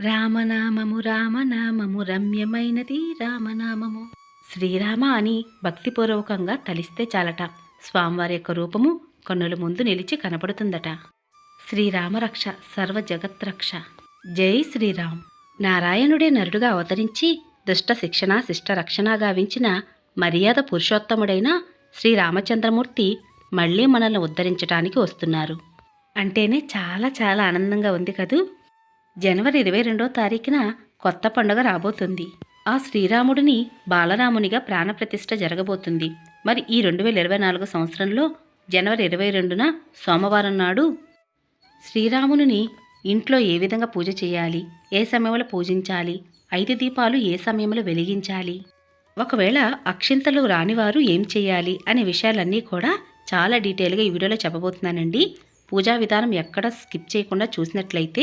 రామనామము రామనామము రమ్యమైనది రామనామము. శ్రీరామ అని భక్తిపూర్వకంగా తలిస్తే చాలట. స్వామివారి యొక్క రూపము కన్నుల ముందు నిలిచి కనపడుతుందట. శ్రీరామరక్ష సర్వ జగత్రక్ష జై శ్రీరామ్. నారాయణుడే నరుడుగా అవతరించి దుష్ట శిక్షణ శిష్ట రక్షణ గావించిన మర్యాద పురుషోత్తముడైన శ్రీరామచంద్రమూర్తి మళ్ళీ మనల్ని ఉద్ధరించడానికి వస్తున్నారు. అంటేనే చాలా చాలా ఆనందంగా ఉంది కదూ? జనవరి ఇరవై రెండో తారీఖున కొత్త పండుగ రాబోతుంది. ఆ శ్రీరాముడిని బాలరామునిగా ప్రాణప్రతిష్ఠ జరగబోతుంది. మరి ఈ రెండు వేల ఇరవై నాలుగు సంవత్సరంలో జనవరి ఇరవై రెండున సోమవారం నాడు శ్రీరాముని ఇంట్లో ఏ విధంగా పూజ చేయాలి? ఏ సమయంలో పూజించాలి? ఐదు దీపాలు ఏ సమయంలో వెలిగించాలి? ఒకవేళ అక్షింతలు రానివారు ఏం చేయాలి? అనే విషయాలన్నీ కూడా చాలా డీటెయిల్గా ఈ వీడియోలో చెప్పబోతున్నానండి. పూజా విధానం ఎక్కడ స్కిప్ చేయకుండా చూసినట్లయితే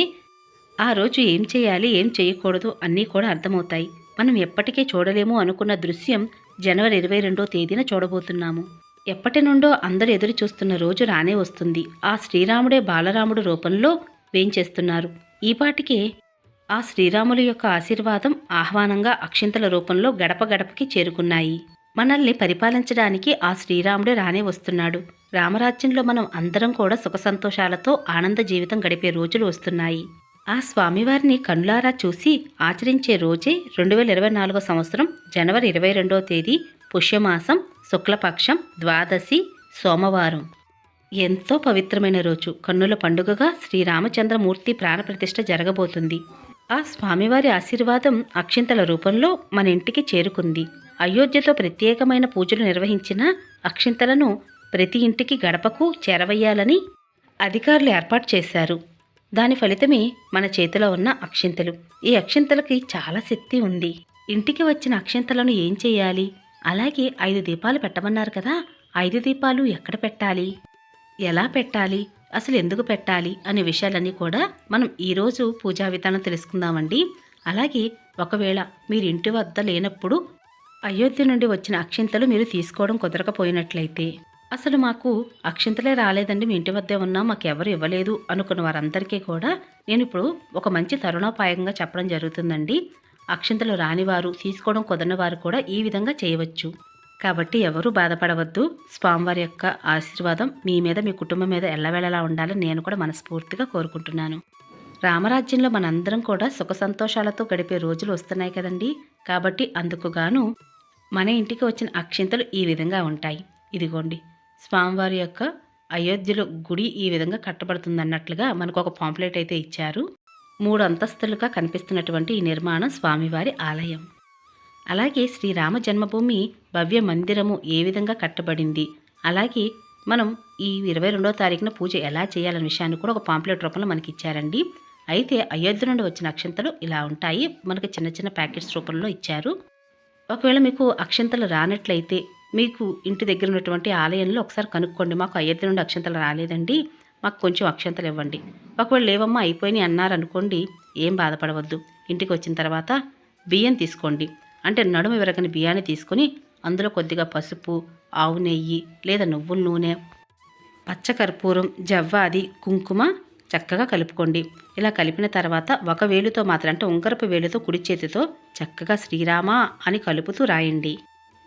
ఆ రోజు ఏం చేయాలి ఏం చేయకూడదు అన్నీ కూడా అర్థమవుతాయి. మనం ఎప్పటికే చూడలేము అనుకున్న దృశ్యం జనవరి ఇరవై రెండో తేదీన చూడబోతున్నాము. ఎప్పటి నుండో అందరూ ఎదురు చూస్తున్న రోజు రానే వస్తుంది. ఆ శ్రీరాముడే బాలరాముడు రూపంలో వేంచేస్తున్నారు ఈపాటికే ఆ శ్రీరాముల యొక్క ఆశీర్వాదం ఆహ్వానంగా అక్షింతల రూపంలో గడప గడపకి చేరుకున్నాయి. మనల్ని పరిపాలించడానికి ఆ శ్రీరాముడే రానే వస్తున్నాడు. రామరాజ్యంలో మనం అందరం కూడా సుఖ సంతోషాలతో ఆనంద జీవితం గడిపే రోజులు వస్తున్నాయి. ఆ స్వామివారిని కనులారా చూసి ఆచరించే రోజే రెండు వేల ఇరవై నాలుగో సంవత్సరం జనవరి ఇరవై రెండవ తేదీ పుష్యమాసం శుక్లపక్షం ద్వాదశి సోమవారం. ఎంతో పవిత్రమైన రోజు. కన్నుల పండుగగా శ్రీరామచంద్రమూర్తి ప్రాణప్రతిష్ఠ జరగబోతుంది. ఆ స్వామివారి ఆశీర్వాదం అక్షింతల రూపంలో మన ఇంటికి చేరుకుంది. అయోధ్యతో ప్రత్యేకమైన పూజలు నిర్వహించిన అక్షింతలను ప్రతి ఇంటికి గడపకు చేరవయ్యాలని అధికారులు ఏర్పాటు చేశారు. దాని ఫలితమే మన చేతిలో ఉన్న అక్షింతలు. ఈ అక్షింతలకి చాలా శక్తి ఉంది. ఇంటికి వచ్చిన అక్షింతలను ఏం చేయాలి? అలాగే ఐదు దీపాలు పెట్టమన్నారు కదా ఐదు దీపాలు ఎక్కడ పెట్టాలి? ఎలా పెట్టాలి? అసలు ఎందుకు పెట్టాలి? అనే విషయాలన్నీ కూడా మనం ఈరోజు పూజా విధానం తెలుసుకుందామండి. అలాగే ఒకవేళ మీరు ఇంటి వద్ద లేనప్పుడు అయోధ్య నుండి వచ్చిన అక్షింతలు మీరు తీసుకోవడం కుదరకపోయినట్లయితే. అసలు మాకు అక్షింతలే రాలేదండి మీ ఇంటి వద్దే ఉన్నా మాకు ఎవరు ఇవ్వలేదు అనుకున్న వారందరికీ కూడా నేను ఇప్పుడు ఒక మంచి తరుణోపాయంగా చెప్పడం జరుగుతుందండి. అక్షింతలు రానివారు తీసుకోవడం కుదరని వారు కూడా ఈ విధంగా చేయవచ్చు. కాబట్టి ఎవరూ బాధపడవద్దు. స్వామివారి యొక్క ఆశీర్వాదం మీ మీద మీ కుటుంబం మీద ఎల్లవేళలా ఉండాలని నేను కూడా మనస్ఫూర్తిగా కోరుకుంటున్నాను. రామరాజ్యంలో మనందరం కూడా సుఖ సంతోషాలతో గడిపే రోజులు వస్తున్నాయి కదండి. కాబట్టి అందుకుగాను మన ఇంటికి వచ్చిన అక్షింతలు ఈ విధంగా ఉంటాయి. ఇదిగోండి స్వామివారి యొక్క అయోధ్యలో గుడి ఈ విధంగా కట్టబడుతుందన్నట్లుగా మనకు ఒక పాంప్లెట్ అయితే ఇచ్చారు. మూడు అంతస్తులుగా కనిపిస్తున్నటువంటి ఈ నిర్మాణం స్వామివారి ఆలయం. అలాగే శ్రీరామ జన్మభూమి భవ్య మందిరము ఏ విధంగా కట్టబడింది? అలాగే మనం ఈ ఇరవై రెండో తారీఖున పూజ ఎలా చేయాలనే విషయాన్ని కూడా ఒక పాంప్లెట్ రూపంలో మనకి ఇచ్చారండి. అయితే అయోధ్య నుండి వచ్చిన అక్షంతలు ఇలా ఉంటాయి. మనకు చిన్న చిన్న ప్యాకెట్స్ రూపంలో ఇచ్చారు. ఒకవేళ మీకు అక్షంతలు రానట్లయితే మీకు ఇంటి దగ్గర ఉన్నటువంటి ఆలయంలో ఒకసారి కనుక్కోండి. మాకు అయోధ్య నుండి అక్షంతలు రాలేదండి. మాకు కొంచెం అక్షంతలు ఇవ్వండి. ఒకవేళ లేవమ్మా అయిపోయినాయి అన్నారనుకోండి ఏం బాధపడవద్దు. ఇంటికి వచ్చిన తర్వాత బియ్యం తీసుకోండి. అంటే నడుము విరగని బియ్యాన్ని తీసుకొని అందులో కొద్దిగా పసుపు ఆవు నెయ్యి లేదా నువ్వుల నూనె పచ్చకర్పూరం జవ్వాది కుంకుమ చక్కగా కలుపుకోండి. ఇలా కలిపిన తర్వాత ఒక వేలుతో మాత్రం అంటే ఉంగరపు వేలుతో కుడి చేతితో చక్కగా శ్రీరామ అని కలుపుతూ రాయండి.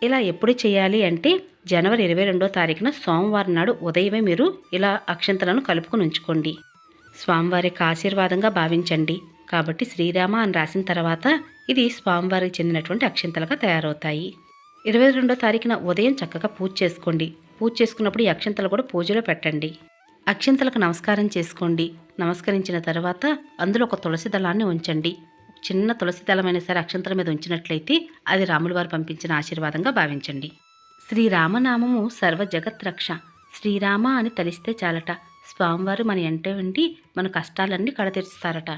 ఇలా ఎప్పుడు చేయాలి అంటే జనవరి ఇరవై రెండో తారీఖున సోమవారం నాడు ఉదయమే మీరు ఇలా అక్షంతలను కలుపుకొని ఉంచుకోండి. స్వామివారికి ఆశీర్వాదంగా భావించండి. కాబట్టి శ్రీరామ అని రాసిన తర్వాత ఇది స్వామివారికి చెందినటువంటి అక్షంతలుగా తయారవుతాయి. ఇరవై రెండో తారీఖున ఉదయం చక్కగా పూజ చేసుకోండి. పూజ చేసుకున్నప్పుడు ఈ అక్షంతలు కూడా పూజలో పెట్టండి. అక్షంతలకు నమస్కారం చేసుకోండి. నమస్కరించిన తర్వాత అందులో ఒక తులసి దళాన్ని ఉంచండి. చిన్న తులసి తలమైన సరే అక్షంతల మీద ఉంచినట్లయితే అది రాముల వారు పంపించిన ఆశీర్వాదంగా భావించండి. శ్రీరామనామము సర్వ జగత్ రక్ష. శ్రీరామ అని తలిస్తే చాలట. స్వామివారు మన ఎంట ఉండి మన కష్టాలన్నీ కడతీరుస్తారట.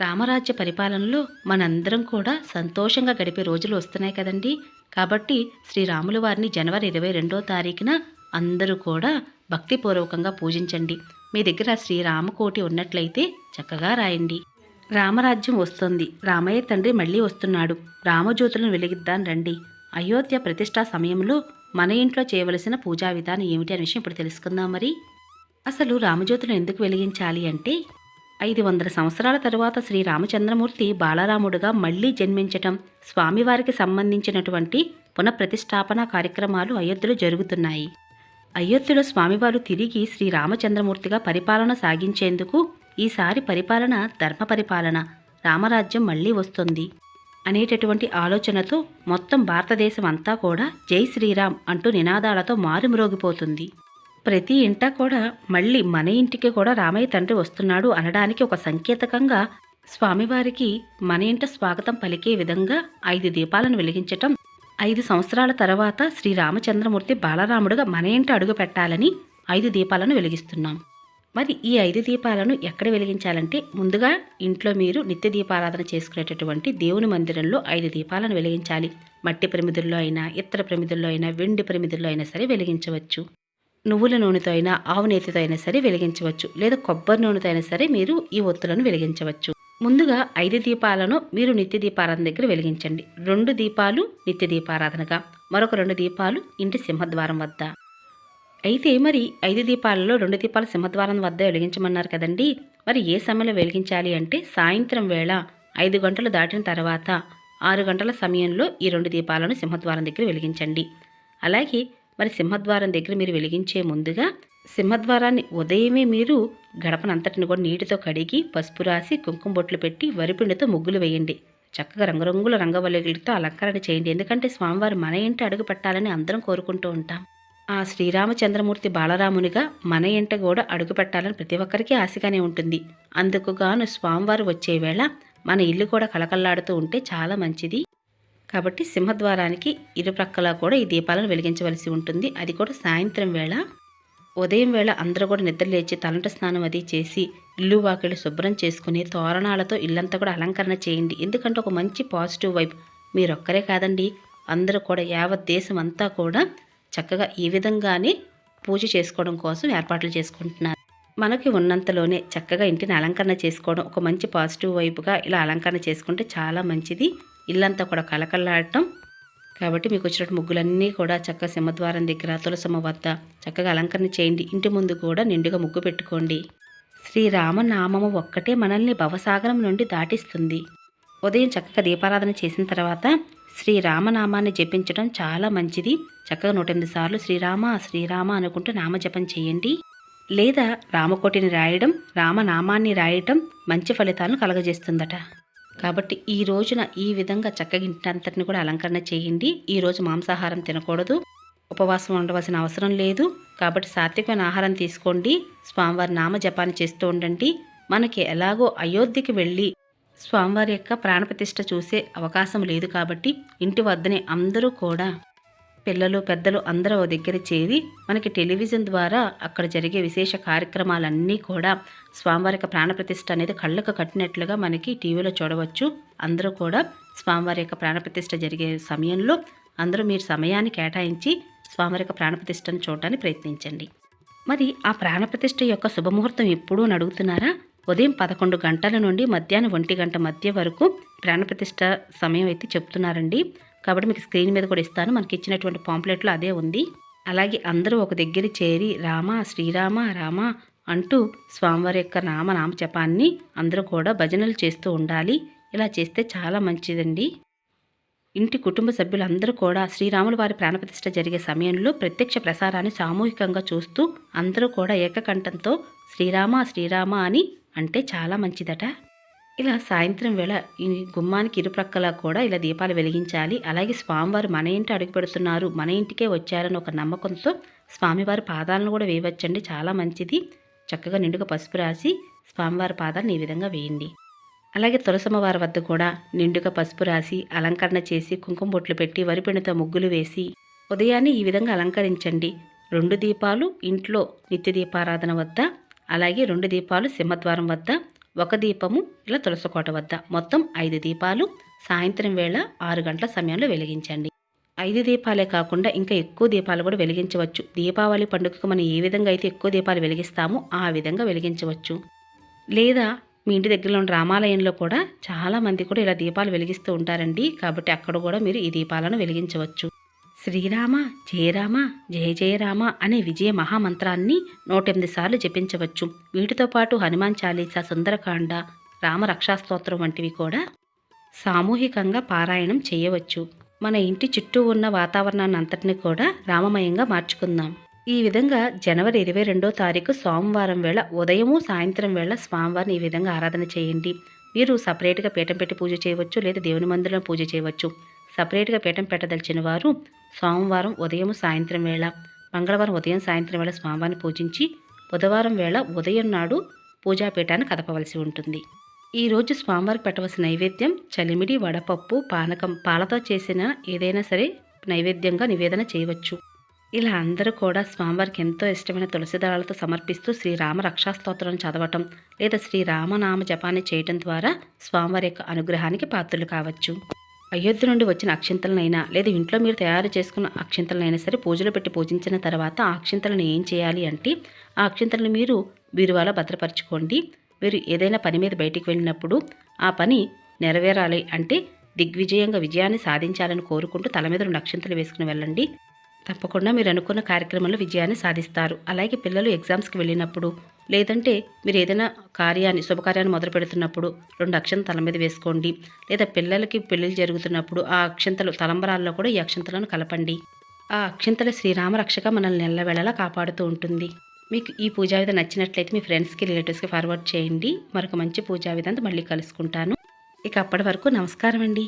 రామరాజ్య పరిపాలనలో మనందరం కూడా సంతోషంగా గడిపే రోజులు వస్తున్నాయి కదండి. కాబట్టి శ్రీరాముల వారిని జనవరి ఇరవై రెండో తారీఖున అందరూ కూడా భక్తిపూర్వకంగా పూజించండి. మీ దగ్గర శ్రీరామకోటి ఉన్నట్లయితే చక్కగా రాయండి. రామరాజ్యం వస్తుంది. రామయ్య తండ్రి మళ్ళీ వస్తున్నాడు. రామజ్యోతులను వెలిగిద్దాం రండి. అయోధ్య ప్రతిష్టా సమయంలో మన ఇంట్లో చేయవలసిన పూజా విధానం ఏమిటి అనే విషయం ఇప్పుడు తెలుసుకుందాం మరి. అసలు రామజ్యోతులను ఎందుకు వెలిగించాలి అంటే ఐదు వందల సంవత్సరాల తరువాత శ్రీ రామచంద్రమూర్తి బాలరాముడుగా మళ్ళీ జన్మించటం స్వామివారికి సంబంధించినటువంటి పునఃప్రతిష్టాపన కార్యక్రమాలు అయోధ్యలో జరుగుతున్నాయి. అయోధ్యలో స్వామివారు తిరిగి శ్రీ రామచంద్రమూర్తిగా పరిపాలన సాగించేందుకు ఈసారి పరిపాలన ధర్మ పరిపాలన రామరాజ్యం మళ్ళీ వస్తుంది అనేటటువంటి ఆలోచనతో మొత్తం భారతదేశం అంతా కూడా జై శ్రీరామ్ అంటూ నినాదాలతో మారుమ్రోగిపోతుంది. ప్రతి ఇంట కూడా మళ్ళీ మన ఇంటికి కూడా రామయ్య తండ్రి వస్తున్నాడు అనడానికి ఒక సంకేతకంగా స్వామివారికి మన ఇంట స్వాగతం పలికే విధంగా ఐదు దీపాలను వెలిగించటం ఐదు సంవత్సరాల తర్వాత శ్రీ రామచంద్రమూర్తి బాలరాముడుగా మన ఇంట అడుగు పెట్టాలని ఐదు దీపాలను వెలిగిస్తున్నాం. మరి ఈ ఐదు దీపాలను ఎక్కడ వెలిగించాలంటే ముందుగా ఇంట్లో మీరు నిత్య దీపారాధన చేసుకునేటటువంటి దేవుని మందిరంలో ఐదు దీపాలను వెలిగించాలి. మట్టి ప్రమిదుల్లో అయినా ఇతర ప్రమిదుల్లో అయినా వెండి ప్రమిదుల్లో అయినా సరే వెలిగించవచ్చు. నువ్వుల నూనెతో అయినా ఆవు నేతితో అయినా సరే వెలిగించవచ్చు. లేదా కొబ్బరి నూనెతో అయినా సరే మీరు ఈ ఒత్తులను వెలిగించవచ్చు. ముందుగా ఐదు దీపాలను మీరు నిత్య దీపారాధన దగ్గర వెలిగించండి. రెండు దీపాలు నిత్య దీపారాధనగా. మరొక రెండు దీపాలు ఇంటి సింహద్వారం వద్ద. అయితే మరి ఐదు దీపాలలో రెండు దీపాలు సింహద్వారం వద్ద వెలిగించమన్నారు కదండి. మరి ఏ సమయంలో వెలిగించాలి అంటే సాయంత్రం వేళ ఐదు గంటలు దాటిన తర్వాత ఆరు గంటల సమయంలో ఈ రెండు దీపాలను సింహద్వారం దగ్గర వెలిగించండి. అలాగే మరి సింహద్వారం దగ్గర మీరు వెలిగించే ముందుగా సింహద్వారాన్ని ఉదయమే మీరు గడపనంతటిని కూడా నీటితో కడిగి పసుపు రాసి కుంకుమ బొట్లు పెట్టి వరిపిండితో ముగ్గులు వేయండి. చక్కగా రంగురంగుల రంగవల్లిలతో అలంకరణ చేయండి. ఎందుకంటే స్వామివారు మన ఇంటి అడుగు పెట్టాలని అందరం కోరుకుంటూ ఉంటాం. ఆ శ్రీరామచంద్రమూర్తి బాలరామునిగా మన ఇంట కూడా అడుగు పెట్టాలని ప్రతి ఒక్కరికి ఆశగానే ఉంటుంది. అందుకుగాను స్వామివారు వచ్చే వేళ మన ఇల్లు కూడా కలకల్లాడుతూ ఉంటే చాలా మంచిది. కాబట్టి సింహద్వారానికి ఇరుప్రక్కలా కూడా ఈ దీపాలను వెలిగించవలసి ఉంటుంది. అది కూడా సాయంత్రం వేళ. ఉదయం వేళ అందరూ కూడా నిద్ర లేచి తలంట స్నానం అది చేసి ఇల్లు వాకిళ్ళు శుభ్రం చేసుకుని తోరణాలతో ఇల్లంతా కూడా అలంకరణ చేయండి. ఎందుకంటే ఒక మంచి పాజిటివ్ వైబ్ మీరొక్కరే కాదండి. అందరూ కూడా యావత్ దేశం అంతా కూడా చక్కగా ఈ విధంగానే పూజ చేసుకోవడం కోసం ఏర్పాట్లు చేసుకుంటున్నారు. మనకి ఉన్నంతలోనే చక్కగా ఇంటిని అలంకరణ చేసుకోవడం ఒక మంచి పాజిటివ్ వైపుగా ఇలా అలంకరణ చేసుకుంటే చాలా మంచిది. ఇల్లంతా కూడా కలకల్లాడటం కాబట్టి మీకు వచ్చినట్టు ముగ్గులన్నీ కూడా చక్కగా సింహద్వారం దగ్గర తులసమ్మ వద్ద చక్కగా అలంకరణ చేయండి. ఇంటి ముందు కూడా నిండుగా ముగ్గు పెట్టుకోండి. శ్రీరామనామము ఒక్కటే మనల్ని భవసాగరం నుండి దాటిస్తుంది. ఉదయం చక్కగా దీపారాధన చేసిన తర్వాత శ్రీరామనామాన్ని జపించడం చాలా మంచిది. చక్కగా నూట ఎనిమిది సార్లు శ్రీరామ శ్రీరామ అనుకుంటూ నామజపం చేయండి. లేదా రామకోటిని రాయడం రామనామాన్ని రాయటం మంచి ఫలితాలను కలగజేస్తుందట. కాబట్టి ఈ రోజున ఈ విధంగా చక్కగా ఇంటంతటిని కూడా అలంకరణ చేయండి. ఈ రోజు మాంసాహారం తినకూడదు. ఉపవాసం ఉండవలసిన అవసరం లేదు. కాబట్టి సాత్వికమైన ఆహారం తీసుకోండి. స్వామివారి నామ జపాన్ని చేస్తూ ఉండండి. మనకి ఎలాగో అయోధ్యకి వెళ్ళి స్వామివారి యొక్క ప్రాణప్రతిష్ఠ చూసే అవకాశం లేదు కాబట్టి ఇంటి వద్దనే అందరూ కూడా పిల్లలు పెద్దలు అందరూ ఓ దగ్గర చేరి మనకి టెలివిజన్ ద్వారా అక్కడ జరిగే విశేష కార్యక్రమాలన్నీ కూడా స్వామివారి యొక్క ప్రాణప్రతిష్ఠ అనేది కళ్ళకు కట్టినట్లుగా మనకి టీవీలో చూడవచ్చు. అందరూ కూడా స్వామివారి యొక్క ప్రాణప్రతిష్ఠ జరిగే సమయంలో అందరూ మీరు సమయాన్ని కేటాయించి స్వామివారి యొక్క ప్రాణప్రతిష్ఠను చూడటానికి ప్రయత్నించండి. మరి ఆ ప్రాణప్రతిష్ఠ యొక్క శుభముహూర్తం ఎప్పుడూ అడుగుతున్నారా? ఉదయం పదకొండు గంటల నుండి మధ్యాహ్నం ఒంటి గంట మధ్య వరకు ప్రాణప్రతిష్ట సమయం అయితే చెప్తున్నారండి. కాబట్టి మీకు స్క్రీన్ మీద కూడా ఇస్తాను. మనకి ఇచ్చినటువంటి పాంప్లెట్లో అదే ఉంది. అలాగే అందరూ ఒక దగ్గర చేరి రామ శ్రీరామ రామ అంటూ స్వామివారి యొక్క నామ నామ జపాన్ని అందరూ కూడా భజనలు చేస్తూ ఉండాలి. ఇలా చేస్తే చాలా మంచిదండి. ఇంటి కుటుంబ సభ్యులందరూ కూడా శ్రీరాముల వారి ప్రాణప్రతిష్ఠ జరిగే సమయంలో ప్రత్యక్ష ప్రసారాన్ని సామూహికంగా చూస్తూ అందరూ కూడా ఏకకంఠంతో శ్రీరామ శ్రీరామ అని అంటే చాలా మంచిదట. ఇలా సాయంత్రం వేళ ఈ గుమ్మానికి ఇరుప్రక్కల కూడా ఇలా దీపాలు వెలిగించాలి. అలాగే స్వామివారు మన ఇంటి అడుగు పెడుతున్నారు. మన ఇంటికే వచ్చారని ఒక నమ్మకంతో స్వామివారి పాదాలను కూడా వేయవచ్చండి. చాలా మంచిది. చక్కగా నిండుగా పసుపు రాసి స్వామివారి పాదాలను ఈ విధంగా వేయండి. అలాగే తులసమ్మ వారి వద్ద కూడా నిండుగా పసుపు రాసి అలంకరణ చేసి కుంకుమ బొట్లు పెట్టి వరిపిండితో ముగ్గులు వేసి ఉదయాన్నే ఈ విధంగా అలంకరించండి. రెండు దీపాలు ఇంట్లో నిత్య దీపారాధన వద్ద అలాగే రెండు దీపాలు సింహద్వారం వద్ద ఒక దీపము ఇలా తులసకోట వద్ద. మొత్తం ఐదు దీపాలు సాయంత్రం వేళ ఆరు గంటల సమయంలో వెలిగించండి. ఐదు దీపాలే కాకుండా ఇంకా ఎక్కువ దీపాలు కూడా వెలిగించవచ్చు. దీపావళి పండుగకు మనం ఏ విధంగా అయితే ఎక్కువ దీపాలు వెలిగిస్తామో ఆ విధంగా వెలిగించవచ్చు. లేదా మీ ఇంటి దగ్గరలో ఉన్న రామాలయంలో కూడా చాలా మంది కూడా ఇలా దీపాలు వెలిగిస్తూ ఉంటారండి. కాబట్టి అక్కడ కూడా మీరు ఈ దీపాలను వెలిగించవచ్చు. శ్రీరామ జయరామ జయ జయరామ అనే విజయ మహామంత్రాన్ని నూటెనిమిది సార్లు జపించవచ్చు. వీటితో పాటు హనుమాన్ చాలీసా సుందరకాండ రామ రక్షాస్తోత్రం వంటివి కూడా సామూహికంగా పారాయణం చేయవచ్చు. మన ఇంటి చుట్టూ ఉన్న వాతావరణాన్ని అంతటిని కూడా రామమయంగా మార్చుకుందాం. ఈ విధంగా జనవరి ఇరవై రెండో తారీఖు సోమవారం వేళ ఉదయము సాయంత్రం వేళ స్వామివారిని ఈ విధంగా ఆరాధన చేయండి. మీరు సపరేట్గా పీఠం పెట్టి పూజ చేయవచ్చు లేదా దేవుని మందిరంలో పూజ చేయవచ్చు. సపరేట్గా పీఠం పెట్టదలిచిన వారు సోమవారం ఉదయం సాయంత్రం వేళ మంగళవారం ఉదయం సాయంత్రం వేళ స్వామివారిని పూజించి బుధవారం వేళ ఉదయం నాడు పూజాపీఠాన్ని కదపవలసి ఉంటుంది. ఈరోజు స్వామివారికి పెట్టవలసిన నైవేద్యం చలిమిడి వడపప్పు పానకం పాలతో చేసిన ఏదైనా సరే నైవేద్యంగా నివేదన చేయవచ్చు. ఇలా అందరూ కూడా స్వామివారికి ఎంతో ఇష్టమైన తులసి దళాలతో సమర్పిస్తూ శ్రీరామ రక్షాస్తోత్రం చదవటం లేదా శ్రీరామనామ జపాన్ని చేయటం ద్వారా స్వామివారి యొక్క అనుగ్రహానికి పాత్రలు కావచ్చు. అయోధ్య నుండి వచ్చిన అక్షింతలనైనా లేదా ఇంట్లో మీరు తయారు చేసుకున్న అక్షింతలనైనా సరే పూజలో పెట్టి పూజించిన తర్వాత ఆ అక్షింతలను ఏం చేయాలి అంటే ఆ అక్షింతలను మీరు బీరువాలో భద్రపరచుకోండి. మీరు ఏదైనా పని మీద బయటికి వెళ్ళినప్పుడు ఆ పని నెరవేరాలి అంటే దిగ్విజయంగా విజయాన్ని సాధించాలని కోరుకుంటూ తల మీద రెండు అక్షింతలు వేసుకుని వెళ్ళండి. తప్పకుండా మీరు అనుకున్న కార్యక్రమంలో విజయాన్ని సాధిస్తారు. అలాగే పిల్లలు ఎగ్జామ్స్కి వెళ్ళినప్పుడు లేదంటే మీరు ఏదైనా కార్యాన్ని శుభకార్యాన్ని మొదలు పెడుతున్నప్పుడు రెండు అక్షంత తల మీద వేసుకోండి. లేదా పిల్లలకి పెళ్ళిళ్ళు జరుగుతున్నప్పుడు ఆ అక్షంతలు తలంబరాల్లో కూడా ఈ అక్షంతలను కలపండి. ఆ అక్షంతల శ్రీరామ రక్షక మనల్ని నెల్లవేళలా కాపాడుతూ ఉంటుంది. మీకు ఈ పూజా విధానం నచ్చినట్లయితే మీ ఫ్రెండ్స్కి రిలేటివ్స్కి ఫార్వర్డ్ చేయండి. మరొక మంచి పూజా విధానంతో మళ్ళీ కలుసుకుంటాను. ఇక అప్పటి వరకు నమస్కారం అండి